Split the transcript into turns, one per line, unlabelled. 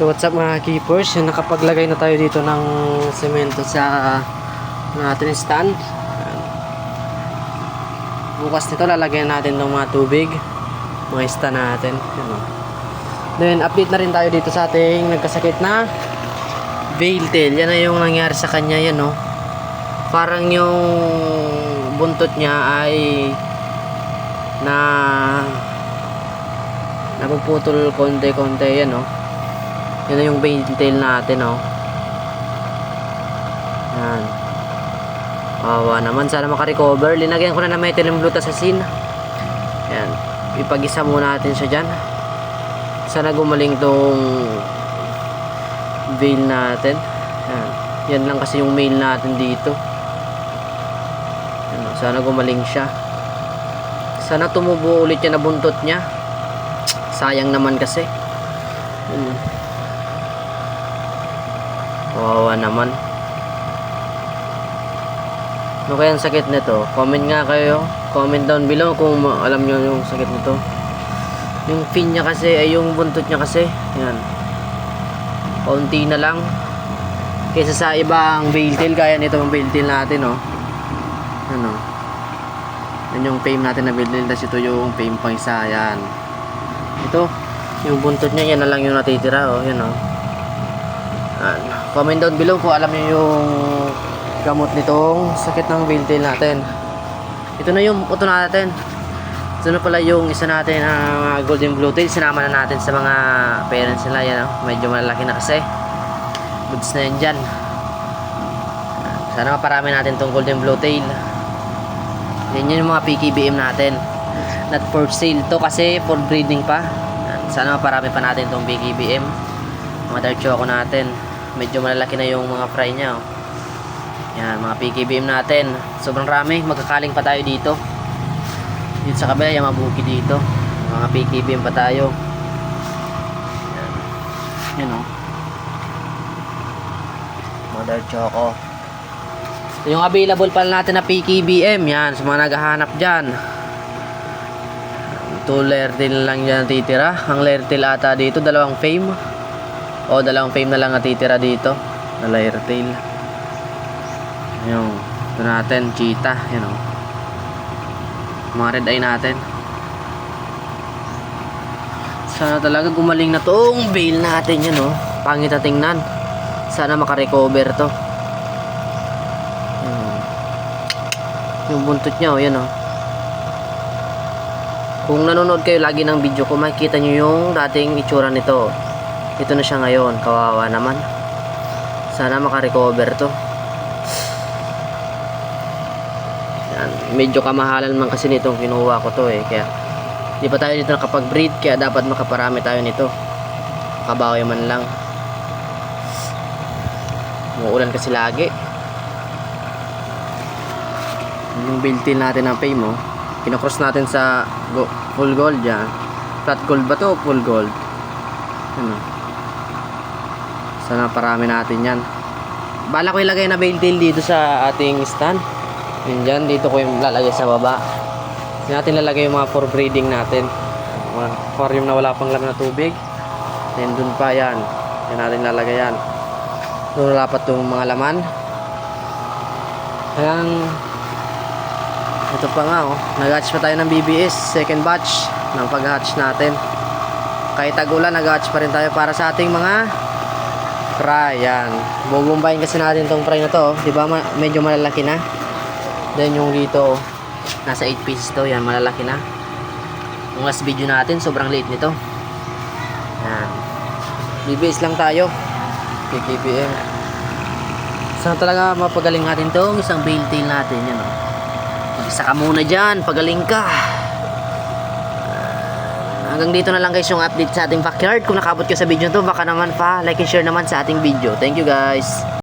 So what's up mga keepers? Nakapaglagay na tayo dito ng semento sa natin stand. Bukas nito lalagyan natin ng mga tubig. Mga stand natin. Oh. Then update na rin tayo dito sa ating nagkasakit na veil tail. Yan na yung nangyari sa kanya yan no. Parang yung buntot niya ay na napuputol konti-konti yan no. Yan na yung veil tail natin no. Yan. Awa naman sana makarecover. Linagyan ko na na metal bluta sa sin. Yan. Ipag-isa muna natin siya dyan. Sana gumaling tong veil natin. Yan. Yan lang kasi yung mail natin dito. Yan, sana gumaling siya. Sana tumubo ulit yan na buntot niya. Sayang naman kasi. Yan. Kawawa naman. Ano kaya ang sakit nito? Comment nga kayo. Comment down below kung alam nyo yung sakit nito. Yung fin niya kasi, ay yung buntot niya kasi. Yan. Kaunti na lang. Kaysa sa ibang veil tail, kaya nito ang veil tail natin, oh. Ano? Yan yung fame natin na veil tail. Tapos ito yung fame pang isa. Yan. Ito, yung buntot niya, yan na lang yung natitira, oh. Yan, oh. Comment down below kung alam niyo yung gamot nitong sakit ng tail natin. Ito na yung uto natin. Ito na pala yung isa natin ang golden blue tail. Sinama na natin sa mga parents nila. Yan, oh. medyo malaki na kasi. Goods na yan dyan. Sana maparami natin tong golden blue tail. Yan yun yung mga PKBM natin. Not for sale to kasi for breeding pa. Sana maparami pa natin tong PKBM. Mga dark choco natin. Medyo malalaki na yung mga fry niya. Oh. Yan, mga PKBM natin. Sobrang rami. Magkakaling pa tayo dito. Dito sa kabila, yung mga buki dito. Mga PKBM pa tayo. Yan. Yan oh. Mother Choco. Yung available pala natin na PKBM. Yan, sa mga naghahanap dyan. Ito Lertil lang dyan natitira. Ang Lertil ata dito, dalawang fame. O, dalawang fame na lang natitira dito. Na Lertil. Yung, ito natin, cheetah. Yan o. Mga red eye natin. Sana talaga gumaling na tong veil natin yan o. Pangit na tingnan. Sana makarecover to. Hmm. Yung buntot niya o, yan o. Kung nanonood kayo lagi ng video ko, makikita nyo yung dating itsura nito. Ito na siya ngayon. Kawawa naman. Sana makarecover to. Yan. Medyo kamahalan man kasi nitong kinuha ko to eh. Kaya di pa tayo dito nakapag-breed. Kaya dapat makaparami tayo nito. Makabawi man lang. Umuulan kasi lagi. Yung built-in natin ng pay mo. Kinocross natin sa go- full gold yan. Flat gold ba to full gold? Ano? Sana parami natin yan. Bala ko ilagay na built-in dito sa ating stand. Yun dyan, dito ko yung lalagay sa baba. Hindi natin lalagay yung mga for breeding natin. Mga aquarium na wala pang laman na tubig. Then dun pa yan. Yan natin lalagay yan. Doon pa itong mga laman. Ayan. Ito pa nga oh. Nag-hatch pa tayo ng BBS. Second batch ng pag-hatch natin. Kahit tag-ulan, nag-hatch pa rin tayo para sa ating mga fry. Yan. Bubumbayin kasi natin tong fry na to. oh. Di ba ma- medyo malalaki na? Then yung dito, nasa 8 pieces to. Yan, malalaki na. Yung last video natin, sobrang liit nito. Yan. BBS lang tayo. PKPM. Saan talaga mapagaling natin to? Isang bail tail natin. Yan o. Mag-isa ka muna dyan. Pagaling ka. Hanggang dito na lang guys yung update sa ating backyard. Kung nakabot ka sa video to, baka naman pa like and share naman sa ating video. Thank you guys.